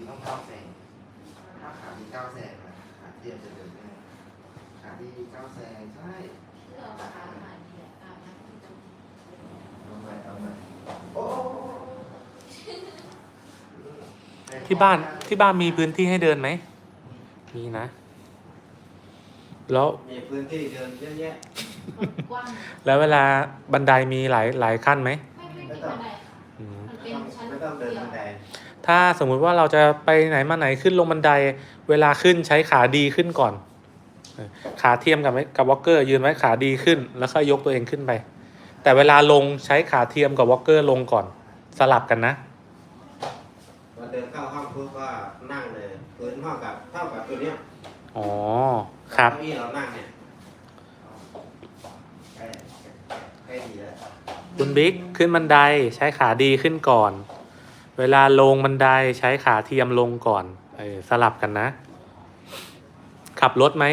ทีต้องเก้าแซงถ้าขาดีเก้าแซงนะขาเทียมจะเดินง่ายขาดีเก้าแซงใช่ที่เราอาบน้ำเนี่ยอาบน้ำที่ตรงเอาใหม่เอาใหม่โอ้ที่บ้านที่บ้านมีพื้นที่ให้เดินไหม มีนะ แล้วมีพื้นที่เดินเยอะแยะกว้างแล้วเวลาบันไดมีหลายหลายขั้นไหมไม่ไม่ไม่เป็นไรค่ะอืมมันเป็นชั้นไม่ต้องเดินเดียวบันได ถ้าสมมุติว่าเราจะไปไหนมาไหนขึ้นลงบันได เวลาขึ้นใช้ขาดีขึ้นก่อนเออขาเทียมกับกับวอลเกอร์ยืนไว้ขาดีขึ้น แล้วค่อยยกตัวเองขึ้นไป แต่เวลาลงใช้ขาเทียมกับวอลเกอร์ลงก่อนสลับกันนะพอเดินเข้าห้องปุ๊บก็นั่งเลยพื้นเท่ากับเท่ากับตัวเนี้ยอ๋อครับเก้าอี้เรานั่งเนี่ยใกล้ใกล้ดีแล้วคุณบิ๊กขึ้นบันไดใช้ขาดีขึ้นก่อน เวลาลงบันไดใช้ขาเทียมลงก่อนเออสลับกันนะ ขับรถไหม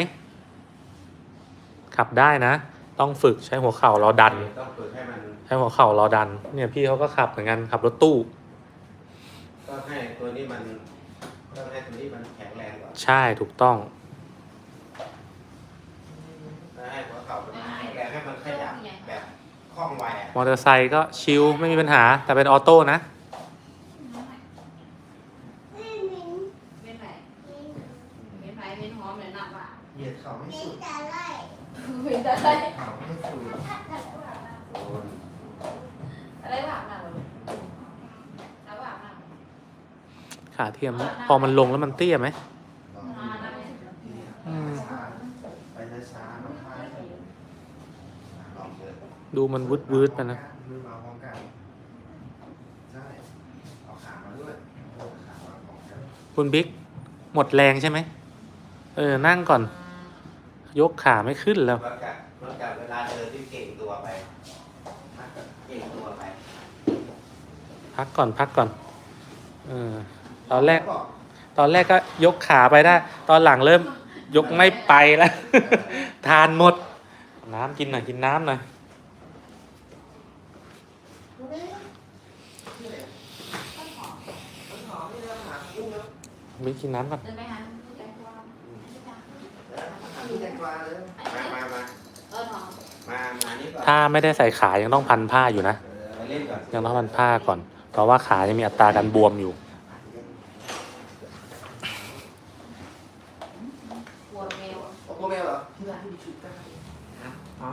ขับได้นะ ต้องฝึกใช้หัวเข่าเราดัน ต้องฝึกให้มันใช้หัวเข่าเราดัน เนี่ยพี่เขาก็ขับเหมือนกันขับรถตู้ต้องให้ตัวนี้มันต้องให้ตัวนี้มันแข็งแรงก่อนใช่ถูกต้องแล้วให้หัวเข่ามันแข็งแรงให้มันขยับแบบคล่องไวอะมอเตอร์ไซค์ก็ชิลไม่มีปัญหาแต่เป็นออโต้นะ เป็นไรเป็นไรเป็นหอมเลยหนักอะ เหยียดเข่าไม่สุด เป็นอะไร เข่าไม่สุด อะไรแบบนั้นแล้วแบบนั้น ขาเทียม พอมันลงแล้วมันเตี้ยไหมอืมไปช้าๆน้องพายลองเดินดูมันวืดวืดๆไปนะมือมาพร้อมกันใช่เอาขามาด้วยเอาขามาพร้อมกันคุณบิ๊กหมดแรงใช่ไหม เออ นั่งก่อน ยกขาไม่ขึ้นแล้วมันกับมันกับเวลาเดินที่เก่งตัวไปเก่งตัวไป พักก่อนพักก่อน เออ ตอนแรก ตอนแรกก็ยกขาไปได้ ตอนหลังเริ่มยกไม่ไปแล้ว ทานหมด น้ำกินหน่อยกินน้ำหน่อยบิ๊กกินน้ำก่อนเดินไปหาแกงกวางพี่แตงกวาเลยมามามาเออหอมมามานี่ก่อนถ้าไม่ได้ใส่ขายังต้องพันผ้าอยู่นะเออไปเล่นก่อนยังต้องพันผ้าก่อน เพราะว่าขายังมีอัตราการบวมอยู่ ปวดแมว โอ้โหแมวเหรอที่ร้านที่มีชุดได้ครับ อ๋อ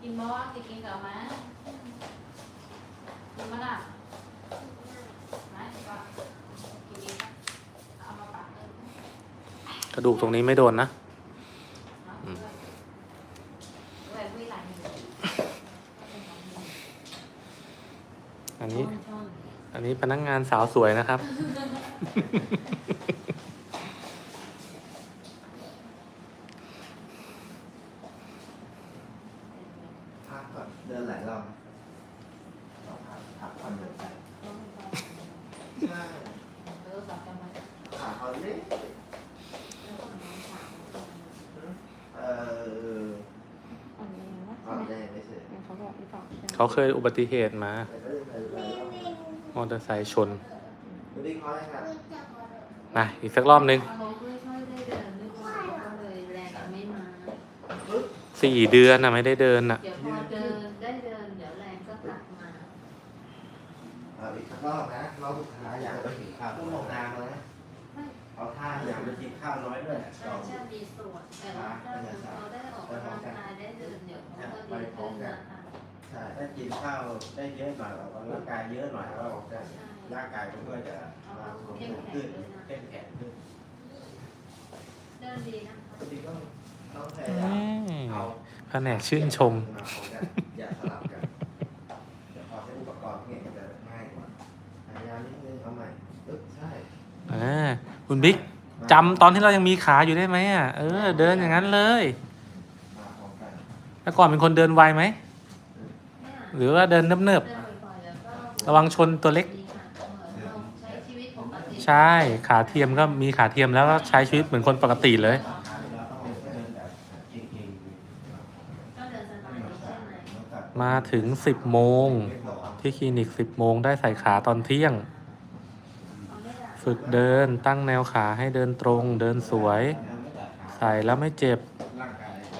กินบ่สิกินกับมากินมาล่ะมาก็กินดีเอามาปากเลย กระดูกตรงนี้ไม่โดนนะ อืม ด้วยผู้หลาน อันนี้ อั นนี้พนักงานสาวสวยนะครับ พักก่อนเดินหลายรอบลองพักพักก่อนเดินไปใช่เออสับกันมาขาเขาเล็กเอออ่อนแรงไม่เฉยเขาบอกหรือเปล่าเขาเคยอุบัติเหตุมาแต่ก็ยังไปหลายรอบม อเตอร์ไซค์ชนดูดิเขาอะไรครับนะอีกสักรอบนึงเขาไม่ค่อยได้เดินไม่ค่อยก็เลยแรงไม่มาปึ๊บสี่เดือนนะไม่ได้เดินน่ะเดี๋ยวพอเดินได้เดิน เดี๋ยวแรงก็กลับมาเอาอีกสักรอบนะ กินข้าวได้เยอะหน่อยออกกำลังกายเยอะหน่อยก็ออกได้ใช่ร่างกายมันก็จะเอาเข้มแข็ขึ้งนเลยนะเข้มแข็งขึ้นเดินดีนะปกติก็ต้องพอืยายามมเอาแผนกชื่นชมมาพร้อมกันอย่าสลับกันเดี๋ยวพอใช้อุปกรณ์พวกนี้มันจะง่ายกว่าพยายามนิดนึงเอาใหม่ปึ๊บใช่อ่าคุณบิ๊กจำตอนที่เรายังมีขาอยู่ได้ไหมอะเออ เดินอย่างนั้นเลยมาพร้อมกันแล้วก่อนเป็นคนเดินไวไหมเนี่ย หรือว่าเดินเนิบๆระวังชนตัวเล็ก ใช่ขาเทียมก็มีขาเทียมแล้วก็ใช้ชีวิตเหมือนคนปกติเลยมาถึงสิบโมง ที่คลินิกสิบโมงได้ใส่ขาตอนเที่ยง ฝึกเดินตั้งแนวขาให้เดินตรงเดินสวย ใส่แล้วไม่เจ็บ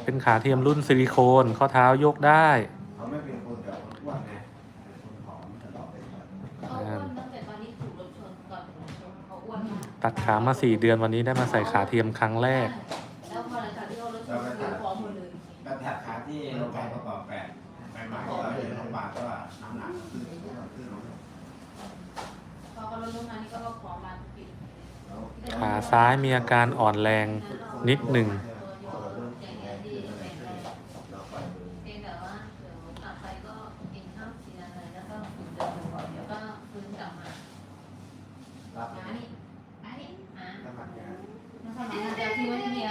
เป็นขาเทียมรุ่นซิลิโคน ข้อเท้ายกได้ ตัดขามาสี่เดือนวันนี้ได้มาใส่ขาเทียมครั้งแรก แล้วพอหลังจากที่เขาเรถชนคือพร้อมหมดเลยกระแทกขาที่โรงพยาบาลประกอบแปดไปใหม่ก็เลยโรงพยาบาลก็น้ำหนักขึ้นขึ้นขึ้นพอเขาลดน้ำหนักนี่ก็ว่าพร้อมมาทุกปีขาซ้ายมีอาการอ่อนแรงนิดหนึ่ง อย่างเงี้ยดีแข็งแรง เราไปดู เพียงแต่ว่าเดี๋ยวกลับไปก็กินข้าวกินอะไรแล้วก็ฝึกเดินบ่อยๆเดี๋ยวก็ฟื้นกลับมา รับ มานี่มานี่มา น้ำมันงาน แล้วทำไมเดี๋ยวที่ว่าที่เมีย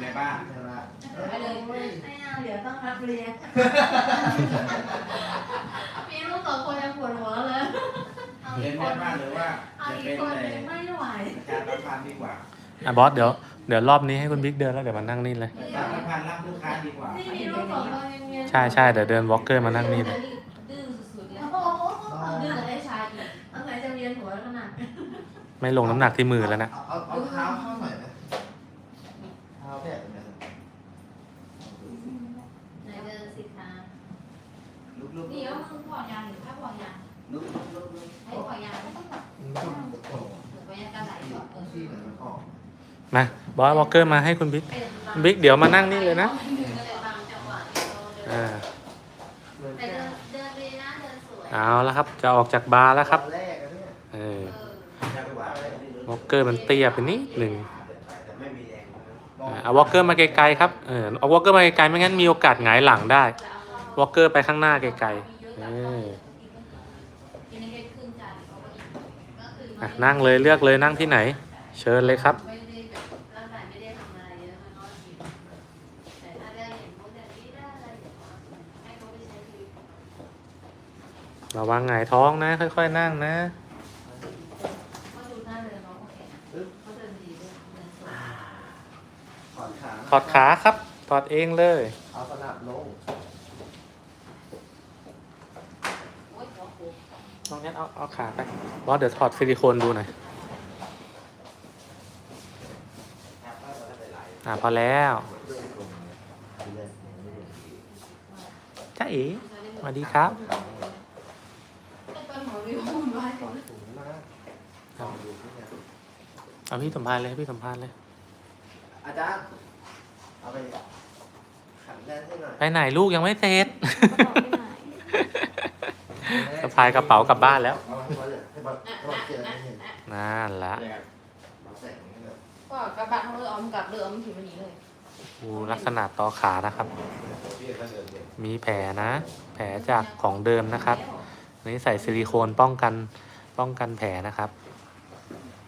ในบ้าน ใช่ไหม ไปเลยไม่เอา เดี๋ยวต้องรับเรียนมีลูกสองคนยังปวดหัวเลยเอาเรีอียนกคแม่นบ้านหรือว่าเอาจะอีกเป็นคนในยังไม่ไหวการรับทานดีกว่าอะบอสเดี๋ยวเดี๋ยวรอบนี้ให้คุณบิ๊กเดินแล้วเดี๋ยวมานั่งนี่เลยการรับทานรับลูกค้าดีกว่า นี่มีลูกสองคนยังเรียนใช่ใช่เดี๋ยวเดินวอล์กเกอร์มานั่งนี่เลยดื้อสุดๆเลยดื้อกับไอ้ชายอีกตั้งแต่จะเรียนหัวขนาด ไม่ลงน้ำหนักที่มือแล้วนะ เอาเอาเท้าเข้าหน่อยนะเท้าแบบนี้ ไหนเดินสิคะ ลุกลุก นี่ว่ามึงพอยางหรือถ้าพอยาง ลุกลุกลุกลุก ให้พอยางไม่ต้องแบบ ลุกโอ้ เหมือนพอยางกันไหลก่อนเออ ที่เหมือนมันออก มาบอสวอล์กเกอร์มาให้คุณบิ๊กบิ๊กเดี๋ยวมานั่งนี่เลยนะอ่าเอาแล้วครับ จะออกจากบาร์แล้วครับเออวอล์กเกอร์มันเตี้ยไปนิดหนึ่งเอาวอล์กเกอร์มาไกลๆครับเออเอาวอล์กเกอร์มาไกลๆไม่งั้นมีโอกาสหงายหลังได้วอล์กเกอร์ไปข้างหน้าไกลๆเออนั่งเลยเลือกเลยนั่งที่ไหน เชิญเลยครับ ระวังหงายท้องนะ ค่อย ๆ นั่งนะก็ดูหน้าเลยน้องโอเคนะเขาเดินดีด้วยเดินสวยถอดขาถอดขาครับ ถอดเองเลย เอาสนับลงโอ๊ยหัวโขกน้องแนทเอาเอาขาไปบอสเดี๋ยวถอดซิลิโคนดูหน่อยครับก็จะได้หลายอ่าพอแล้วจ้าเอ๋สวัสดีครับ แต่ตอนหมอวิวมันไว้ก่อนสูงมากลองดูที่เนี่ยเอาพี่สัมภาษณ์เลยพี่สัมภาษณ์เลย อาจารย์เอาไปขันแน่นให้หน่อยไปไหนลูกยังไม่เสร็จ สะพายกระเป๋ากลับบ้านแล้ว เอาให้บอลเลยให้บอลให้บอลเจอให้เห็นนั่นละเนี่ยบอลแสงให้แบบก็กระบะเขาเลยเอามันกลับเรือเอามันถือมันหนีเลยดูลักษณะต่อขานะครับพี่ก็เดินเดินมีแผลนะ แผลจากของเดิมนะครับ นี่ใส่ซิลิโคนป้องกันป้องกันแผลนะครับ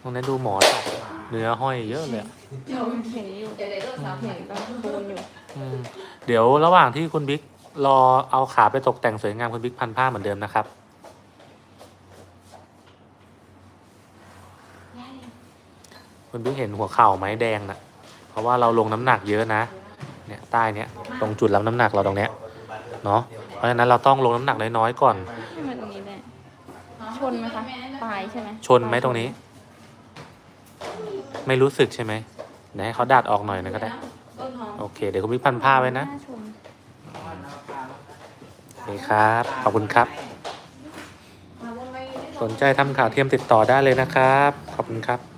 ตรงนั้นดูหมอจับเนื้อห้อยเยอะเลยอะเดี๋ยวเห็นอยู่เดี๋ยวเดี๋ยวสาวเห็นก็โดนอยู่อืมเดี๋ยวระหว่างที่คุณบิ๊กรอเอาขาไปตกแต่งสวยงามคุณบิ๊กพันผ้าเหมือนเดิมนะครับ คุณบิ๊กเห็นหัวเข่าไหมแดงนะเพราะว่าเราลงน้ำหนักเยอะนะ เนี่ยใต้เนี่ยตรงจุดรับน้ำหนักเราตรงเนี้ยเนาะเพราะฉะนั้นเราต้องลงน้ำหนักน้อยๆก่อนให้มันตรงนี้ได้ ชนไหมคะ ปลาย ใช่ไหมชนไหมตรงนี้ ไม่รู้สึกใช่ไหมเดี๋ยวให้เขาดัดออกหน่อยนะก็ได้ต้นหอมโอเค เดี๋ยวคุณบิ๊กพันผ้าไว้นะหาชนโอเคครับ ขอบคุณครับมาวนไปสนใจทำขาเทียมติดต่อได้เลยนะครับ ขอบคุณครับ